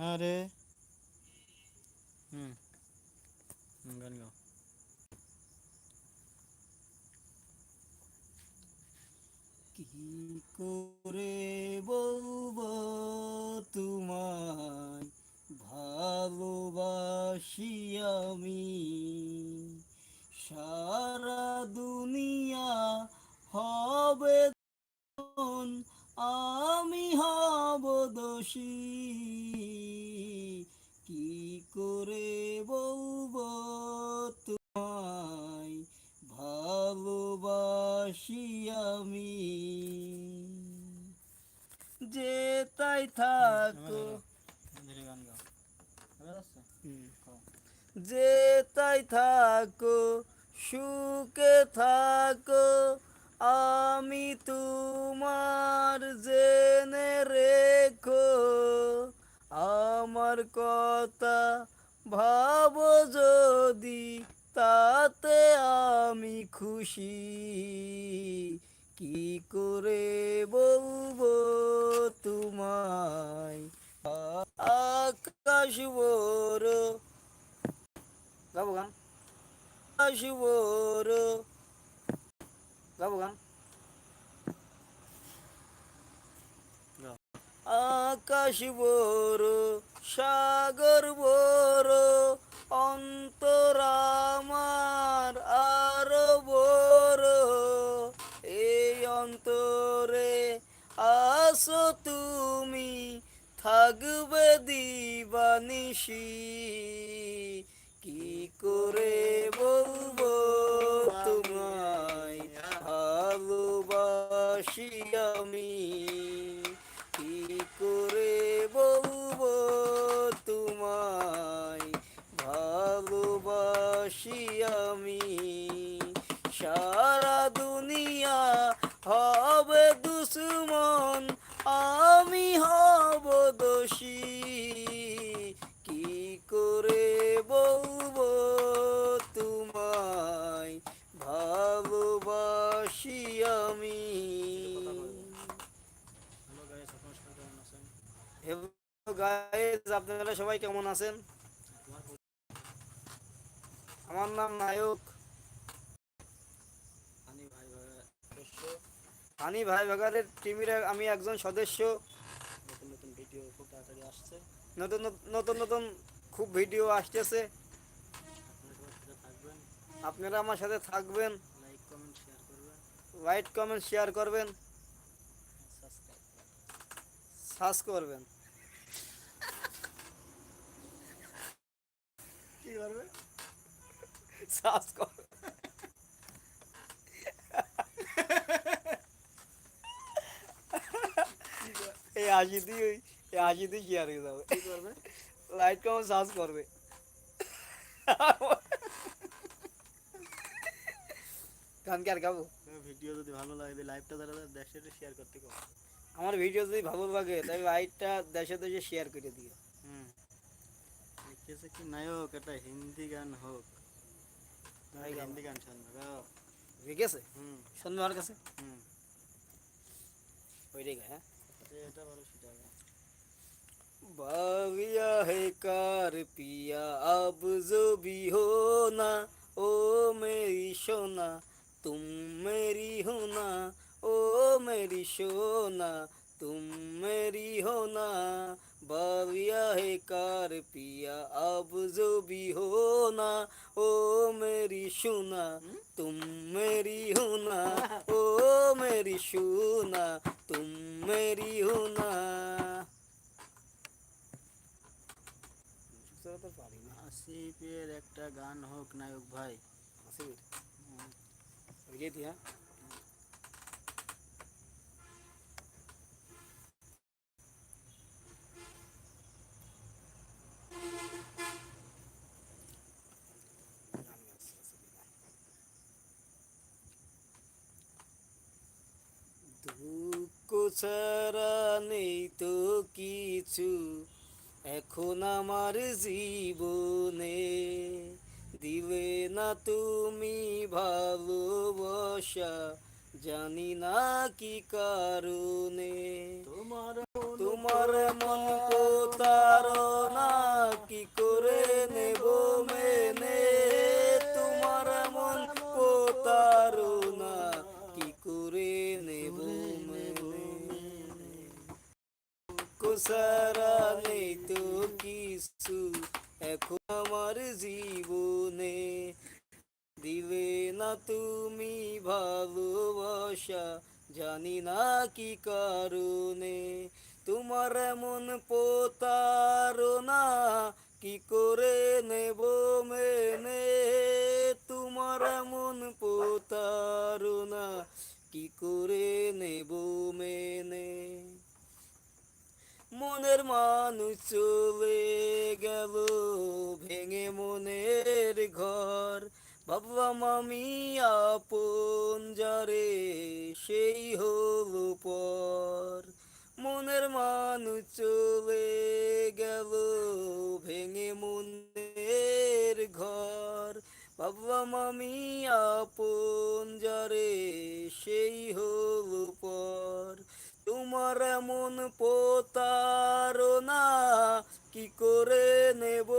আরে। হুম। গান গাও। কি করে বলব তোমায়? ভালোবাসি আমি। সারা দুনিয়া হবে আমি হব দোষী। করে বলব তোমায়, ভালোবাসি আমি যে তাই থাকো। যে তাই থাকো, সুখে থাকো, আমি তোমার জেনে রেখো আমার কথা ভাব যদি তাতে আমি খুশি। কি করে বলব তোমায়? আকাশ বড়। গাবো গান। আকাশ বড়। গাবো গান। আকাশ বড়। সাগর বড় অন্তর আরও বড়। এই অন্তরে আসো তুমি, থাকবে দিবানিশি। কি করে বলব তোমায়? ভালোবাসি আমি। গাইস আপনারা সবাই কেমন আছেন? আমার নাম নায়ক। হানি ভাই ভাগারের টিমের আমি একজন সদস্য। নতুন নতুন খুব নতুন নতুন- খুব ভিডিও আসতেছে। আপনারা আমার সাথে থাকবেন। লাইক কমেন্ট শেয়ার করবেন। লাইক কমেন্ট শেয়ার করবেন। সার্চ করবেন। কি করবে? সার্চ করবেন এই হাসি দিয়ে এই হাসি দিয়ে শেয়ার হয়ে যাবে? কি করবে? লাইক কমেন্ট সার্চ করবে? গান কি আর গাবো? ভিডিও যদি ভালো লাগে লাইভটা দেখছে এটা শেয়ার করতে কো আমার ভিডিও যদি ভালো লাগে তাহলে লাইকটা দেশে দেশে শেয়ার করে দিও। হুম। লিখেছে কি নায়ক এটা হিন্দি গান হোক নায়ক গান। হিন্দি গান শুনবে গাও ঠিক আছে হুম শুনবে আমার কাছে হুম ওইটাই গা, হ্যাঁ এটা ভালো সেটা গাও। बाविया है कार पिया अब जो भी हो ना ओ मेरी सोना तुम मेरी हो ना ओ मेरी सोना तुम मेरी हो ना बाविया है कार पिया अब जो भी हो ना ओ मेरी सोना तुम मेरी हो ना ओ मेरी सोना तुम मेरी हो ना সুস্থতা তো পারি না আসিফের একটা গান হোক নায়ক ভাই আসিফ ওই দিয়া ছাড়া নেই তো কিছু। এখন আমার জীবনে দিলে না তুমি ভালোবাসা জানি না কি কারণে। তোমার তোমার মন তার না কি করে নেব? সারা নেই তো কিছু এখন আমার জীবনে। দিলে না তুমি ভালোবাসা, জানি না কি কারণে। তোমার এমন প্রতারণা কি করে নেব মেনে? তোমার এমন প্রতারণা মনের মানুষ চলে গেল ভেঙে মনের ঘর। ভাবলাম আমি আপন যারে, সেই হলো পর। মনের মানুষ চলে গেল ভেঙে মনের ঘর। ভাবলাম আমি আপন যারে, সেই হলো পর। তোমার এমন প্রতারণা কি করে নেব